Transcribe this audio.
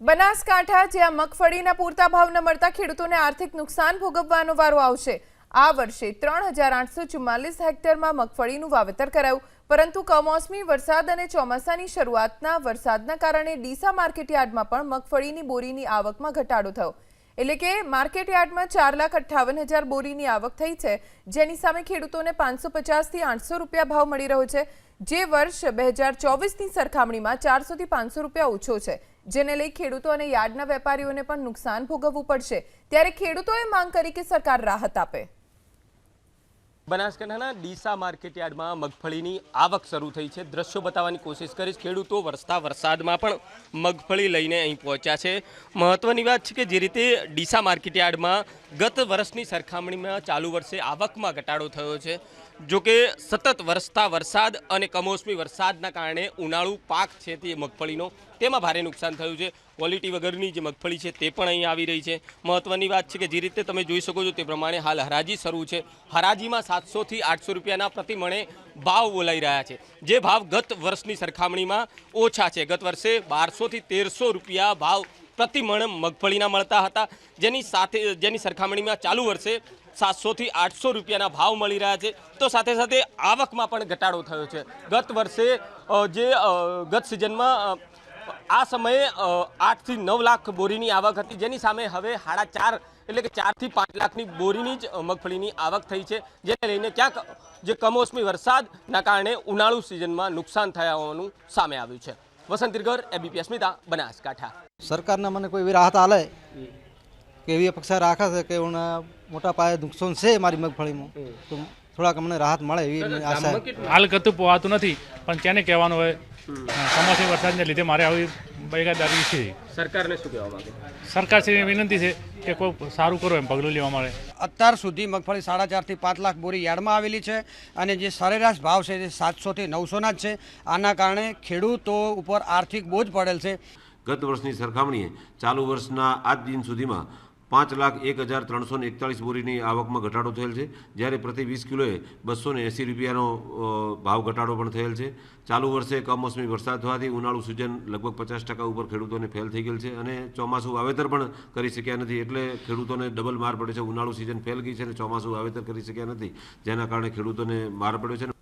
બનાસકાંઠા, જ્યાં મગફળીના પૂરતા ભાવ ન મળતા ખેડૂતોને આર્થિક નુકસાન ભોગવવાનો વારો આવશે. આ વર્ષે ત્રણ હજાર આઠસો ચુમ્માલીસ હેક્ટરમાં મગફળીનું વાવેતર કરાયું. પરંતુ કમોસમી વરસાદ અને ચોમાસાની શરૂઆતના વરસાદના કારણે ડીસા માર્કેટયાર્ડમાં પણ મગફળીની બોરીની આવકમાં ઘટાડો થયો. એટલે કે માર્કેટ યાર્ડમાં ચાર લાખ અઠ્ઠાવન હજાર બોરીની આવક થઈ છે. જેની સામે ખેડૂતોને પાંચસો પચાસથી આઠસો રૂપિયા ભાવ મળી રહ્યો છે. જે વર્ષ બે હજાર ચોવીસની સરખામણીમાં ચારસોથી પાંચસો રૂપિયા ઓછો છે. જેને લઈ ખેડૂતો અને યાર્ડના વેપારીઓને પણ નુકસાન ભોગવવું પડશે. ત્યારે ખેડૂતોએ માંગ કરી કે સરકાર રાહત આપે. બનાસકાંઠાના ડીસા માર્કેટયાર્ડમાં મગફળીની આવક શરૂ થઈ છે. દ્રશ્યો બતાવવાની કોશિશ કરીશ. ખેડૂતો વરસતા વરસાદમાં પણ મગફળી લઈને અહીં પહોંચ્યા છે. મહત્વની વાત છે કે જે રીતે ડીસા માર્કેટયાર્ડમાં ગત વર્ષની સરખામણીમાં ચાલુ વર્ષે આવકમાં ઘટાડો થયો છે. જોકે સતત વરસતા વરસાદ અને કમોસમી વરસાદના કારણે ઉનાળુ પાક છે તે મગફળીનો તેમાં ભારે નુકસાન થયું છે. ક્વોલિટી વગરની જે મગફળી છે તે પણ અહીં આવી રહી છે. મહત્ત્વની વાત છે કે જે રીતે તમે જોઈ શકો છો તે પ્રમાણે હાલ હરાજી શરૂ છે. હરાજીમાં સાતસોથી આઠસો રૂપિયાના પ્રતિ મણે ભાવ બોલાઈ રહ્યા છે. જે ભાવ ગત વર્ષની સરખામણીમાં ઓછા છે. ગત વર્ષે બારસોથી તેરસો રૂપિયા ભાવ પ્રતિમણ મગફળીના મળતા હતા. જેની સાથે, જેની સરખામણીમાં ચાલુ વર્ષે સાતસોથી આઠસો રૂપિયાના ભાવ મળી રહ્યા છે. તો સાથે સાથે આવકમાં પણ ઘટાડો થયો છે. ગત વર્ષે જે ગત સિઝનમાં આ સમયે આઠથી નવ લાખ બોરીની આવક હતી. જેની સામે હવે સાડા ચાર એટલે કે ચારથી પાંચ લાખની બોરીની જ મગફળીની આવક થઈ છે. જેને લઈને ક્યાંક જે કમોસમી વરસાદના કારણે ઉનાળુ સિઝનમાં નુકસાન થયા હોવાનું સામે આવ્યું છે. વસંત દિરગર એબીપી અસ્મિતા બનાસકાંઠા. સરકારના મને કોઈ એવી રાહત આલે કે એવી અપેક્ષા રાખે છે કે મોટા પાયે નુકસાન છે મારી મગફળીમાં તો થોડાક અમને રાહત મળે એવી આશા હાલ કતું પોવાતું નથી પણ કેને કહેવાનું હોય કમોસમી વરસાદને લીધે મારે આવી બેગાદારી છે. સરકારને શું કહેવા માંગે? સરકારશ્રીને વિનંતી છે કે કોઈ સારું કરો એમ પગલું લેવા મળે. અત્યાર સુધી મગફળી સાડા ચારથી પાંચ લાખ બોરી યાર્ડમાં આવેલી છે અને જે સરેરાશ ભાવ છે તે સાતસોથી નવસોના જ છે. આના કારણે ખેડૂતો ઉપર આર્થિક બોજ પડેલ છે. ગત વર્ષની સરખામણીએ ચાલુ વર્ષના આજ દિન સુધીમાં પાંચ લાખ એક હજાર ત્રણસો એકતાળીસ બોરીની આવકમાં ઘટાડો થયેલ છે. જ્યારે પ્રતિ વીસ કિલોએ બસો ને એંસી રૂપિયાનો ભાવ ઘટાડો પણ થયેલ છે. ચાલુ વર્ષે કમોસમી વરસાદ થવાથી ઉનાળુ સિઝન લગભગ પચાસ ટકા ઉપર ખેડૂતોને ફેલ થઈ ગયેલ છે અને ચોમાસું વાવેતર પણ કરી શક્યા નથી. એટલે ખેડૂતોને ડબલ માર પડે છે. ઉનાળુ સિઝન ફેલ ગઈ છે અને ચોમાસું વાવેતર કરી શક્યા નથી. જેના કારણે ખેડૂતોને માર પડ્યો છે.